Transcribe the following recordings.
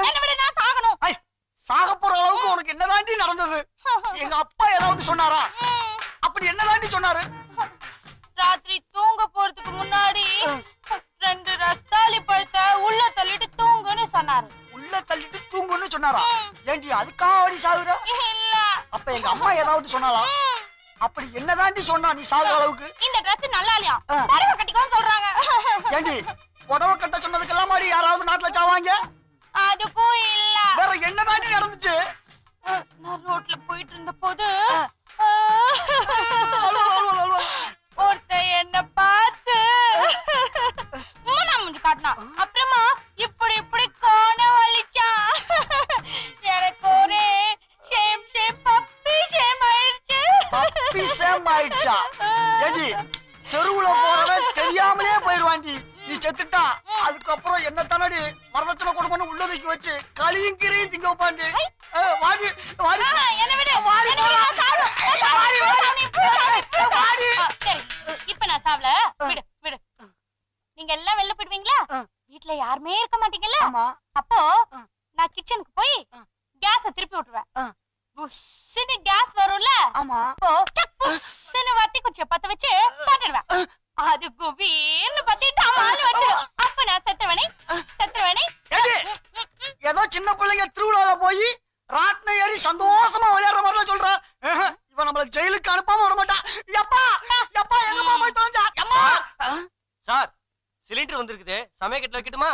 என்ன விட நான் சாகணும் சாக போற அளவுக்கு உனக்கு என்னதாண்டி நடந்தது எங்க அப்பா ஏதாவது சொன்னாரா அப்படி என்னதாண்டி சொன்னாரு ராத்திரி தூங்க போறதுக்கு முன்னாடி ரெண்டு ரத்தாளி பழத்தை உள்ள தள்ளிட்டு தூங்குன்னு சொன்னாரு உள்ள தள்ளிட்டு தூங்குன்னு சொன்னாரா ஏண்டி அதுக்காக அவடி சாகுற? இல்ல. அப்ப எங்க அம்மா ஏதாவது சொன்னாளா? ம், அப்படி என்னதாண்டி சொன்னா நீ சாகுற அளவுக்கு? இந்த Dress நல்லா இல்லையா. புடவை கட்டிக்கோன்னு சொல்றாங்க. ஏண்டி புடவை கட்ட சொன்னதுக்கெல்லாம் மாடி யாராவது நாட்டுல சாவாங்க? அதுக்கும் இல்ல. வேற என்னதாண்டி நடந்துச்சு? நான் ரோட்ல போயிட்டு இருந்த போது வச்சு களியும் கிரியும் திங்க வாடி வாடி. என்னை விடு, வாடி விடு. வாடி, சரி, இப்ப நான் சாவல விடு விடு. நீங்க எல்லாம் வெளில போயிடுவீங்களா. வீட்ல யாருமே இருக்க மாட்டீங்கல்ல? அப்போ. நான் கிச்சனுக்கு போய். கேஸ திருப்பி விட்டுருவேன். புஷ்ஷுன்னு கேஸ் வரும்ல? ஆமா. அப்போ டக் புஷ்ஷுன்னு வத்தி குச்சிய பத்த வச்சு பாட்டுடுவேன் அது குபீர்னு பத்தி டமால் வச்சிடும். அப்ப நான் செத்துருவேனே ஏண்டி ஏதோ சின்ன பிள்ளைங்க திருவிழால போய் ராட்டினம் ஏறி சந்தோஷமா விளையாடுற மாதிரிலாம் சொல்றா. இவன் நம்மள ஜெயிலுக்கு அனுப்பாம விட மாட்டா. எப்பா எப்பா எங்கம்மா போய் தொலைஞ்சா? அம்மா சார் சிலிண்டர் வந்திருக்குது. சமயக்கட்டில் வைக்கட்டுமா?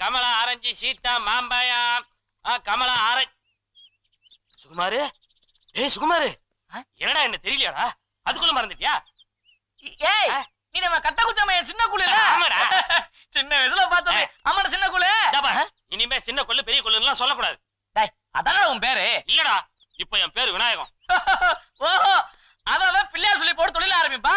கமலா ஆரஞ்சு சீதா மாம்பழம். ஆ கமலா ஆரஞ்சு சுகுமாரு? ஏய் சுகுமாரு. என்னடா என்ன தெரியலையாடா? அதுக்குள்ள மறந்துட்டியா? ஏய் நீ நம்ம கட்ட குச்சமைய சின்ன குள்ள ஆமாடா. சின்ன வயசுல பார்த்தது ஆமாடா சின்ன குள்ள இந்தாப்பா, இனிமே சின்ன கொள்ளு பெரிய கொள்ளுலாம் சொல்லக்கூடாது. டேய் அதானே உன் பேரு? இல்லடா இப்போ என் பேரு விநாயகம். ஓஹோ அவன் பிள்ளையார் சொல்லி போட்டு தொழில ஆரம்பிப்பா.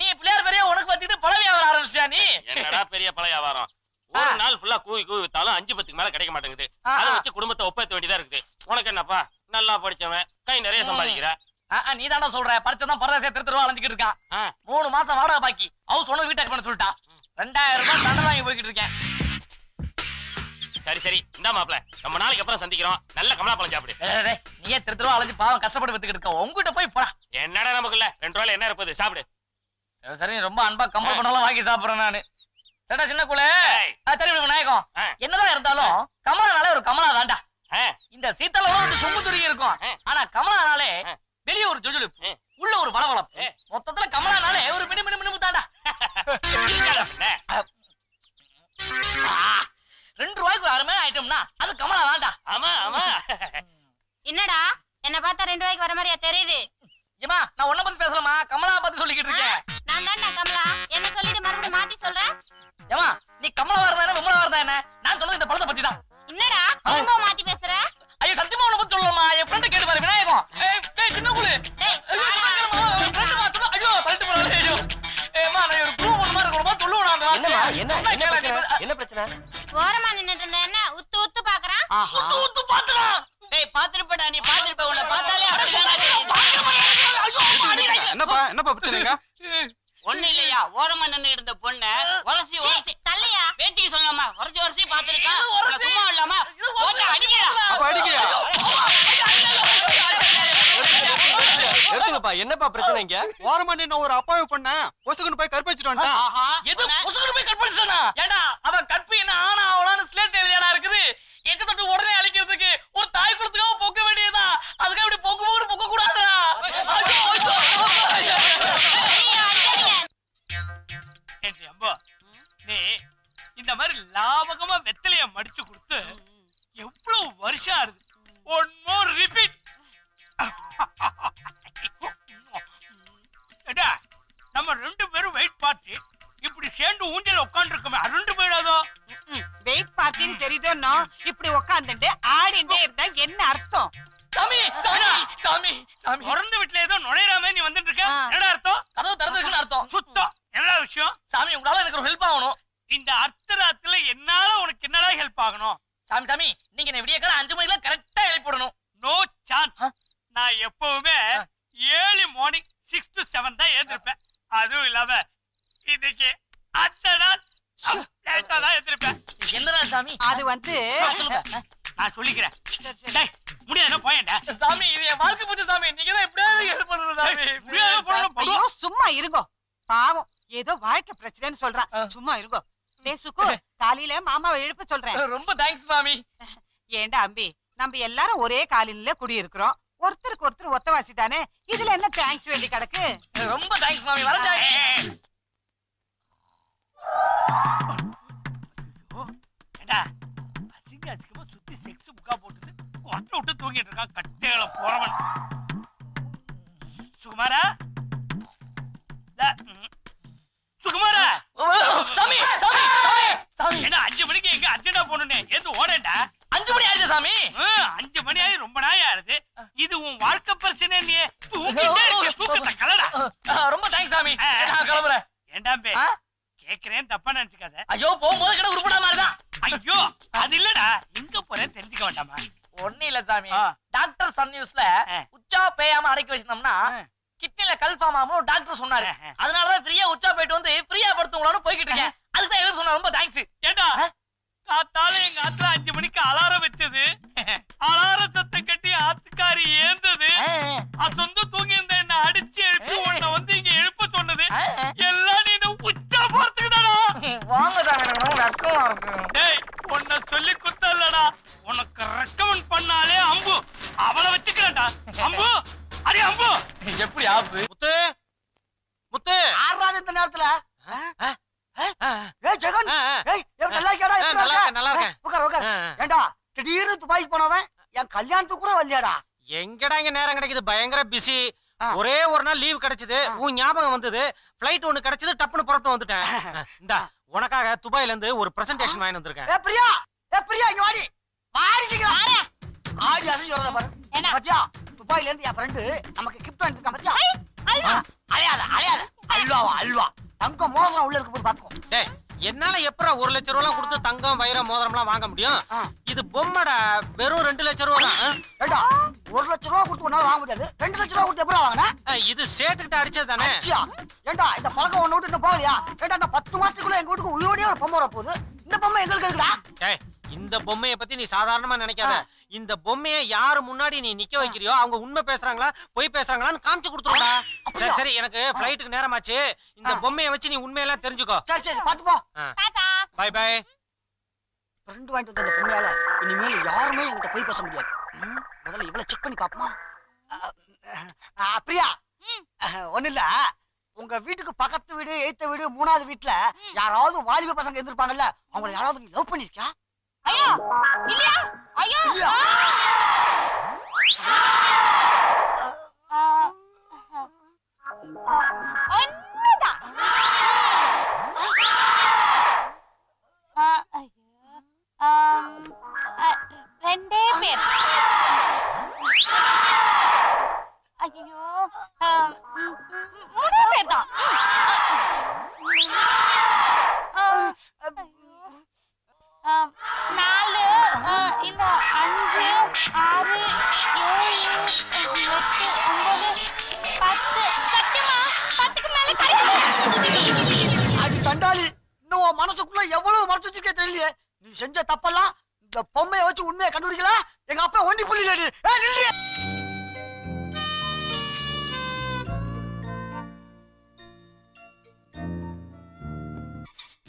நீ பிள்ளையார் பெரிய உனக்கு வச்சுட்டு பழவி வியாபாரம் ஆரம்பிச்சியா நீ? என்னடா பெரிய பழைய வியாபாரம்? ஒரு. நாள் ஃபுல்லா கூவி கூவி வித்தாலும் அஞ்சு பத்துக்கு மேல கிடைக்க மாட்டேங்குது. அதை. வச்சு குடும்பத்தை ஒப்பேத்த வேண்டியதா இருக்குது. உனக்கு என்னப்பா? நல்லா படிச்சவன் கை நிறைய. சம்பாதிக்கிற. நீ தாண்டா சொல்ற. பரிச்சதான் பரதேசிய திரு திருவா அலைஞ்சிட்டு இருக்கான். மூணு மாசம் வாடகை பாக்கி. ஹவுஸ் ஒண்ணு வீட்டாக்கு பண்ண சொல்லிட்டான் ரெண்டாயிரம் ரூபாய் தண்டனை வாங்கி போய்கிட்டு இருக்கேன். சரி சரி. இந்தா மாப்ள ரொம்ப நாளைக்கு அப்புறம் சந்திக்கிறோம். நல்ல கமலா பழம் சாப்பிடு. நீயே திரு திருவா அலைஞ்சு பாவம் கஷ்டப்பட்டு வித்துக்கிட்டு இருக்க. உங்ககிட்ட போய் போடா. என்னடா நமக்கு இல்ல? ரெண்டு ரூபாயில என்ன இருப்பது? சாப்பிடு. சரி சரி. ரொம்ப அன்பா கம்பல் பண்ணலாம் வாங்கி சாப்பிடுறேன் நானு. சரிடா சின்ன குள்ள. சரி விநாயகம். என்னதான் இருந்தாலும் கமலானாலே ஒரு கமலா தான்டா ஆ. இந்த சீத்தல சும்பு துருகி இருக்கும். ஆனா கமலானாலே. வெளிய ஒரு ஜொஜொலிப்பு ஆ. உள்ள ஒரு ஆ. மொத்தத்துல கமலானாலே ஒரு மினு மினு மினு தாண்டா? ரெண்டு ரூபாய்க்கு ஒரு அருமையான ஐட்டம்னா அது கமலா தான்டா. ஆமா ஆமா. என்னடா? என்ன பார்த்தா ரெண்டு ரூபாய்க்கு வர மாதிரியா தெரியுது? ஏமா நான் உன்ன பத்தி பேசலாமா? கமலா பத்தி சொல்லிக்கிட்டு இருக்கேன். உத்து பாத்துடா. டேய் பாத்துருப்படா நீ பாத்துருப்ப உன்னை பார்த்தாலே என்னப்பா என்னப்பா பிரச்சனைங்க? ஒண்ணு இல்லையா? ஓரமா நின்னு இருந்த பொண்ண உரசி உரசி. தள்ளியா? வேட்டிக்கு சொல்லாமா உரசி உரசி பாத்துருக்கான் உரசி. சும்மா இல்லாமா போட்டு. அடிக்கிறா அப்ப அடிக்கயா என்னப்பா பிரச்சனை இங்க? ஓரமா நின்னு ஒரு அப்பாவி பண்ண பொசுக்குன்னு போய் கற்பழிச்சிட்டு வந்துட்டான் ஆஹா. எது பொசுக்குன்னு போய் கற்பழிச்சானா? ஏண்டா, நம்ம ரெண்டு பேரும் வெயிட் பார்ட்டி இப்படி சேர்ந்து ஊஞ்சல் உட்கார்ந்து இருக்கோமே அருண்டு போயிடாதோ வெயிட் பார்ட்டின்னு தெரியுதோன்னா இப்படி உக்காந்துட்டு ஆடிண்டே இருந்தா என்ன அர்த்தம்? சாமி, சாமி, சாமி, சாமி. பிறந்த வீட்டுல ஏதோ நுழையிறாம நீ வந்துட்டு இருக்க ஆ. என்னடா அர்த்தம்? கதவு திறந்திருக்குன்னு அர்த்தம். சுத்தம். என்னடா விஷயம்? சாமி உங்களால எனக்கு ஒரு ஹெல்ப் ஆகணும். இந்த அர்த்தராத்துல என்னால உனக்கு என்னடா ஹெல்ப் ஆகணும்? சாமி சாமி நீங்க என்ன விடிய காலம் அஞ்சு மணிக்கெல்லாம் கரெக்டா எழுப்பிடணும் நோ சான்ஸ் ஆ? நான் எப்பவுமே ஆ. ஏழு மார்னிங் சிக்ஸ் டு செவன் தான் எழுந்திருப்பேன் அதுவும் இல்லாம இன்னைக்கு அந்த நாள் லேட்டா தான் எழுந்திருப்பேன் என்னடா சாமி அது வந்து நான் சொல்லிக்கிறேன். போயேன்டா. சாமி இது என் வாழ்க்கை போச்சு சாமி. நீங்க தான் எப்படியாவது ஹெல்ப் பண்ணணும் ஐயோ சும்மா இருங்கோ. பாவம். ஏதோ வாழ்க்கை பிரச்சனைன்னு சொல்றான். சும்மா இருங்கோ. டேய் சுக்கு காலையில மாமாவை எழுப்ப சொல்றேன். ரொம்ப தேங்க்ஸ் மாமி. ஏண்டா அம்பி நம்ம எல்லாரும் ஒரே காலையில குடியிருக்கிறோம். ஒருத்தருக்கு ஒருத்தர் ஒத்தவாசி தானே? இதுல என்ன தேங்க்ஸ் வேண்டி கிடக்கு? ரொம்ப தேங்க்ஸ் மாமி. வர ஏய், ஏய், ஏய். ஓ, ஏண்டா அசிங்க அசிங்கமா சுத்தி செக்ஸ் முக்கா போட்டுட்டு கொட்டை விட்டு தூங்கிட்டு இருக்கான் கட்டையில போறவன். சுகுமாரா ல, ம். சுகுமாரா சாமி சாமி சாமி சாமி ஏண்டா அஞ்சு மணிக்கு எங்க அர்ஜென்டா போகணும்னு எது ஓடேண்டா அஞ்சு மணி ஆயிடுச்சு சாமி ம், அஞ்சு மணி ஆகி ரொம்ப நாள் ஆகுது இது உன் வாழ்க்கை பிரச்சனை நீ தூங்கிட்டே இருக்க தூக்கத்தை கலடா ஆ, ரொம்ப தேங்க்ஸ் சாமி நான் கிளம்புறேன் ஏண்டாம்பே ஆ? கேக்குறேன் தப்பா நினைச்சுக்காத ஐயோ போகும்போது கடை உருப்படா மாதிரிதான் ஐயோ அது இல்லடா எங்க போறேன் தெரிஞ்சுக்க வேண்டாமா ஒண்ணு இல்ல சாமி ஆ. ஆ. உச்சா பேயாம அடக்கி வச்சிருந்தோம்னா. கிட்னில கல்ஃபார்ம் ஆகும் டாக்டர் சொன்னாரு. அதனாலதான் ஃப்ரீயா உச்சா போயிட்டு வந்து ஃப்ரீயா படுத்துங்களான்னு போய்கிட்டு இருக்கேன். அதுக்கு தான் எதுவும் சொன்னா ரொம்ப தேங்க்ஸ் ஏண்டா? காத்தால எங்க ஆத்துல அஞ்சு மணிக்கு அலாரம் வச்சது. அலாரம் சத்தம் கட்டி ஆத்துக்காரி ஏந்தது. சொந்த தூங்கி இருந்த என்ன அடிச்சு எழுப்பி உன்னை வந்து இங்க எழுப்ப சொன்னது. எல்லாம் நீ உச்சா போறதுக்கு தானா வாங்க எங்கடா இங்க நேரம் கிடைக்குது? பயங்கர பிஸி. ஒரே ஒரு நாள் லீவ் கிடைச்சது. உன் ஞாபகம் வந்தது. ஃபிளைட் ஒண்ணு கிடைச்சது டப்புன்னு புறப்பட்டு வந்துட்டேன். இந்தா உனக்காக துபாயில இருந்து ஒரு பிரசன்டேஷன் வாங்கி வந்திருக்கேன். ஏ பிரியா! ஏ பிரியா இங்க வாடி. வாடி சீக்கிரம் ஆடி அசை சொல்றத பாரு. என்ன? பாத்தியா? துபாயில இருந்து என் ஃப்ரெண்டு நமக்கு கிஃப்ட் வாங்கிருக்கான் பாத்தியா? அல்வா. அலையாத அலையாத. அல்வாவா அல்வா. தங்க மோதிரம் உள்ள இருக்கு போய் பாத்துக்கோ. டேய் என்னால எப்பரா ஒரு லட்சம் ரூபாய் கொடுத்து தங்கம் வைரம் மோதிரம்லாம் வாங்க முடியும். இது பொம்மைடா வெறும் ரெண்டு லட்சம் ரூபா தான். ஒரு லட்ச ரூபா கொடுத்து உன்னால வாங்க முடியாது? ரெண்டு லட்ச ரூபா கொடுத்து எப்படி வாங்கின? இது சேட்டுக்கிட்ட அடிச்சது தானே? ஏண்டா இந்த பழக்கம் ஒண்ணு விட்டு இன்னும் போகலையா? ஏண்டா இந்த பத்து மாசத்துக்குள்ள எங்க வீட்டுக்கு உயிரோடய ஒரு பொம்மை வர போகுது இந்த பொம்மை எங்களுக்கு இருக்குடா இந்த பொம்மைய பத்தி நீ சாதாரணமா நினைக்காத. இந்த பொம்மைய யாரு முன்னாடி நீ நிக்க வைக்கிறியோ அவங்க உண்மை பேசுறாங்களா பொய் பேசுறாங்களான்னு காமிச்சு கொடுத்துருடா அப்படியா? சரி எனக்கு ஃபிளைட்டுக்கு நேரமாச்சு. இந்த. பொம்மைய வச்சு நீ உண்மையெல்லாம் தெரிஞ்சுக்கோ. சரி சரி பாத்து போ பை பை ஃப்ரெண்டு வாங்கிட்டு வந்த இந்த பொம்மையால இனிமேல் யாருமே என்கிட்ட போய் பேச முடியாது. முதல்ல இவளை செக் பண்ணி பாப்போமா பிரியா. அஹ், ஒண்ணும் இல்ல. உங்க வீட்டுக்கு பக்கத்து வீடு எய்த்த வீடு மூணாவது வீட்டுல யாராவது வாலிப பசங்க இருந்திருப்பாங்கல்ல அவங்கள யாராவது நீ லவ் பண்ணிருக்கியா? ஐயோ இல்லையா ஐயோ இல்லையா? ஆ, ஆ, ஒண்ணுதான் ஆ, செஞ்ச தப்பெல்லாம் இந்த பொம்மையை வச்சு உண்மையை கண்டுபிடிக்கல? எங்க அப்பா ஒண்டி புள்ளி லேடி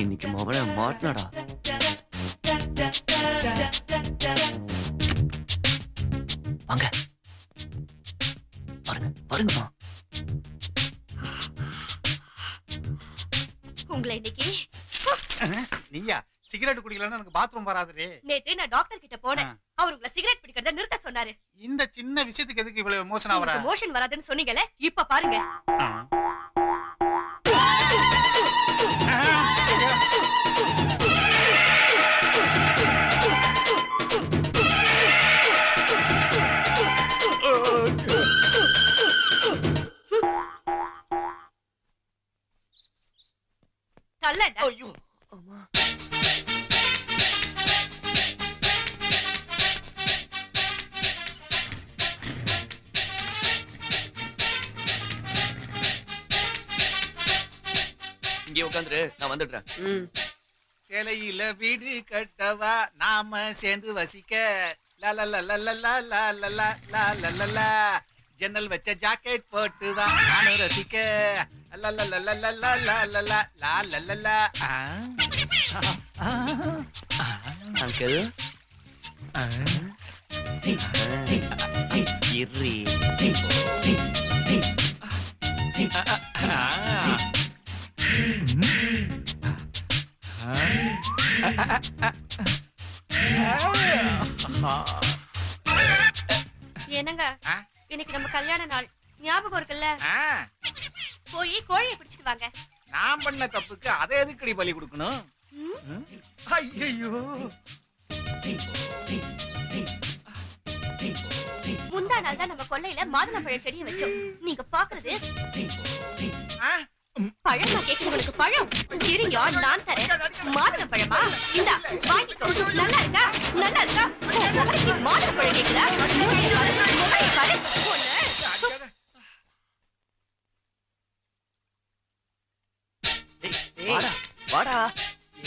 இன்னைக்கு மொபைல மாட்டினடா. வாங்க. பாருங்க பாருங்கம்மா. உங்களை இன்னைக்கு நீயா? சிகரெட் குடிக்கலன்னு எனக்கு பாத்ரூம் வராதுரே நேத்து நான் டாக்டர் கிட்ட போனேன். அவர் உங்களை சிகரெட் பிடிக்கிறத நிறுத்த சொன்னாரு. இந்த சின்ன விஷயத்துக்கு எதுக்கு இவ்வளவு எமோஷன் ஆவற உங்களுக்கு மோஷன் வராதுன்னு சொன்னீங்கல்ல இப்ப பாருங்க. தள்ளடா. ஐயோ. இங்கே உட்காந்துரு நான் வந்துடுறேன் சிலையில வீடு கட்டவா நாம சேர்ந்து வசிக்க ஜன்னல் வச்ச ஜாக்கெட் போட்டு வா நானும் ரசிக்க அங்கிள் இர்ரி கல்யாண நாள். ஞாபகம் இருக்குல்ல. போய் கோழியை பிடிச்சிட்டு வாங்க. நான் பண்ண தப்புக்கு அதை எதுக்கடி பலி கொடுக்கணும்? ஐயோ முந்தா நாள் தான் நம்ம கொல்லையில மாதுளம்பழம் செடியை வச்சோம். நீங்க பாக்குறது பழமா கேக்குறவங்களுக்கு பழம். இருங்க நான் தரேன். மாதுளம் பழமா? இந்தா வாங்கிக்கோ. நல்லா இருக்கா? நல்லா இருக்கா? மாதுளம் பழம் கேக்குதா மூஞ்சி பாரு, முகரை பாரு ஒண்ணு வாடா.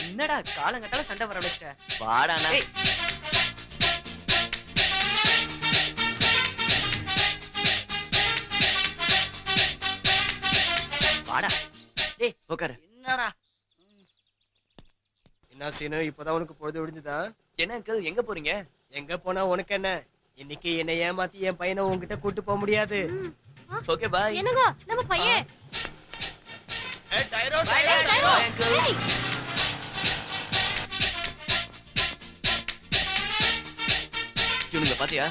என்னடா காலங்கட்டால சண்டை வர வச்சிட்ட வாடா. வாடா. டேய். உட்காரு என்னடா? என்ன சீனு இப்பதான் உனக்கு பொழுது விடிஞ்சுதா? என்ன அங்கிள் எங்க போறீங்க? எங்க போனா உனக்கு என்ன? இன்னைக்கு என்னை ஏமாத்தி என் பையனை உன்கிட்ட கூட்டு போக முடியாது. ஓகே பாய் என்னங்க? நம்ம பையன். இவனுங்க பாத்தியா?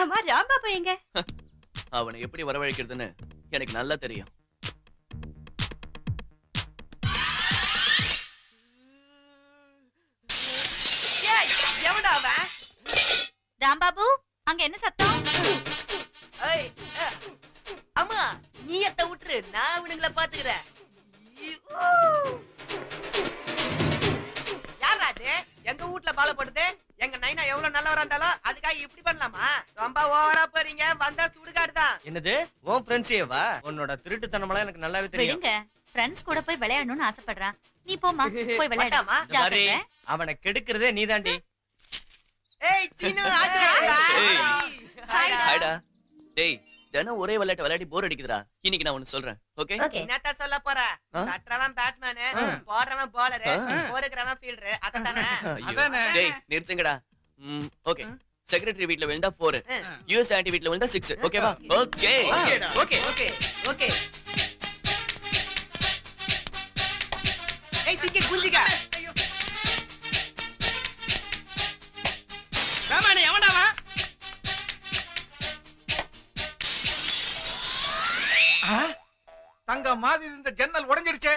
ஆமா ராம்பாபு எங்க? அவனை எப்படி வரவழைக்கிறதுன்னு எனக்கு நல்லா தெரியும். ராம்பாபு அங்க என்ன சத்தம்? நீ எத்த விட்டுரு. நான் இவனுங்கள பாத்துக்கிறேன். யாரா அது? எங்க வீட்ல பால போடுது? எங்க நைனா எவ்வளவு நல்லவரா இருந்தாலும் அதுக்காக இப்படி பண்ணலாமா? ரொம்ப ஓவரா போறீங்க. வந்தா சுடுகாடு தான் என்னது? உன் ஃப்ரெண்ட்ஸேவா உன்னோட திருட்டுத்தனமெல்லாம் எனக்கு நல்லாவே தெரியும். விடுங்க. ஃப்ரெண்ட்ஸ் கூட போய் விளையாடணும்னு ஆசைப்படுறான். நீ போமா போய் விளையாடு. வட்டாமா? இந்த மாதிரி ஜாக்கிரதை. அவனை கெடுக்கிறதே நீதாண்டி. ஏய் சீனு ஆஜரா ஏய். ஹாய்டா. ஹாய்டா. டேய் தினம் ஒரே விளையாட்டு விளையாடி போர் அடிக்குதுடா. இன்னைக்கு நான் ஒன்னு சொல்றேன். ஓகே என்னத்த சொல்ல போற? தட்டுறவன் பேட்ஸ்மேனு. போடுறவன் போலரு ஆ. போருக்கிறவன் ஃபீல்டரு அதானே அதானே. டேய் நிறுத்துங்கடா. ம் ஓகே செக்ரட்டரி வீட்ல விழுந்தா போர் யூஎஸ் ஆன்டி வீட்ல விழுந்தா சிக்ஸ் ஓகேவா ஓகே ஓகே ஓகே ஓகே ஏய் சிக்கி குஞ்சிக தங்க மாதிரி இந்த ஜன்னல் உடஞ்சிடுச்சே.